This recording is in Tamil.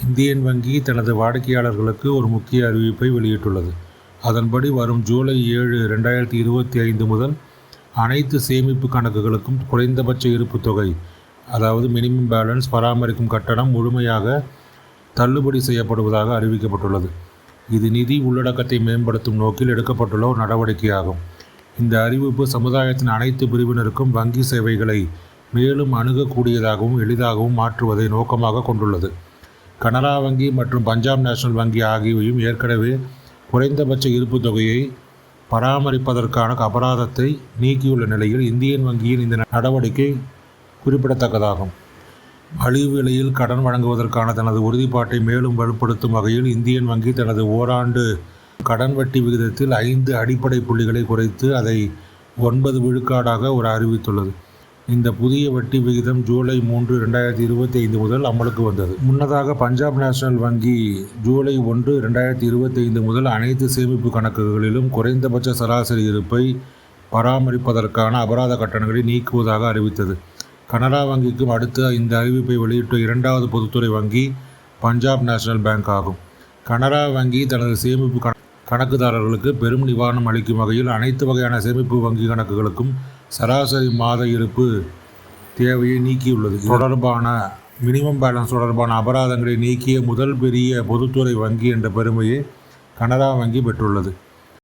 இந்தியன் வங்கி தனது வாடிக்கையாளர்களுக்கு ஒரு முக்கிய அறிவிப்பை வெளியிட்டுள்ளது. அதன்படி வரும் ஜூலை ஏழு ரெண்டாயிரத்தி இருபத்தி ஐந்து முதல் அனைத்து சேமிப்பு கணக்குகளுக்கும் குறைந்தபட்ச இருப்பு தொகை அதாவது மினிமம் பேலன்ஸ் பராமரிக்கும் கட்டணம் முழுமையாக தள்ளுபடி செய்யப்படுவதாக அறிவிக்கப்பட்டுள்ளது. இது நிதி உள்ளடக்கத்தை மேம்படுத்தும் நோக்கில் எடுக்கப்பட்டுள்ள ஒரு நடவடிக்கையாகும். இந்த அறிவிப்பு சமுதாயத்தின் அனைத்து பிரிவினருக்கும் வங்கி சேவைகளை மேலும் அணுகக்கூடியதாகவும் எளிதாகவும் மாற்றுவதை நோக்கமாக கொண்டுள்ளது. கனரா வங்கி மற்றும் பஞ்சாப் நேஷனல் வங்கி ஆகியவையும் ஏற்கனவே குறைந்தபட்ச இருப்பு தொகையை பராமரிப்பதற்கான அபராதத்தை நீக்கியுள்ள நிலையில் இந்தியன் வங்கியின் இந்த நடவடிக்கை குறிப்பிடத்தக்கதாகும். மலிவு விலையில் கடன் வழங்குவதற்கான தனது உறுதிப்பாட்டை மேலும் வலுப்படுத்தும் வகையில் இந்தியன் வங்கி தனது ஓராண்டு கடன் வட்டி விகிதத்தில் ஐந்து அடிப்படை புள்ளிகளை குறைத்து அதை ஒன்பது விழுக்காடாக ஒரு அறிவித்துள்ளது. இந்த புதிய வட்டி விகிதம் ஜூலை மூன்று ரெண்டாயிரத்தி இருபத்தி ஐந்து முதல் அமலுக்கு வந்தது. முன்னதாக பஞ்சாப் நேஷனல் வங்கி ஜூலை ஒன்று ரெண்டாயிரத்தி இருபத்தி ஐந்து முதல் அனைத்து சேமிப்பு கணக்குகளிலும் குறைந்தபட்ச சராசரி இருப்பை பராமரிப்பதற்கான அபராத கட்டணங்களை நீக்குவதாக அறிவித்தது. கனரா வங்கிக்கும் அடுத்து இந்த அறிவிப்பை வெளியிட்ட இரண்டாவது பொதுத்துறை வங்கி பஞ்சாப் நேஷனல் பேங்க் ஆகும். கனரா வங்கி தனது சேமிப்பு கண கணக்குதாரர்களுக்கு பெரும் நிவாரணம் அளிக்கும் வகையில் அனைத்து வகையான சேமிப்பு வங்கி கணக்குகளுக்கும் சராசரி மாத இருப்பு தேவையை நீக்கியுள்ளது. தொடர்பான மினிமம் பேலன்ஸ் தொடர்பான அபராதங்களை நீக்கிய முதல் பெரிய பொதுத்துறை வங்கி என்ற பெருமையை கனரா வங்கி பெற்றுள்ளது.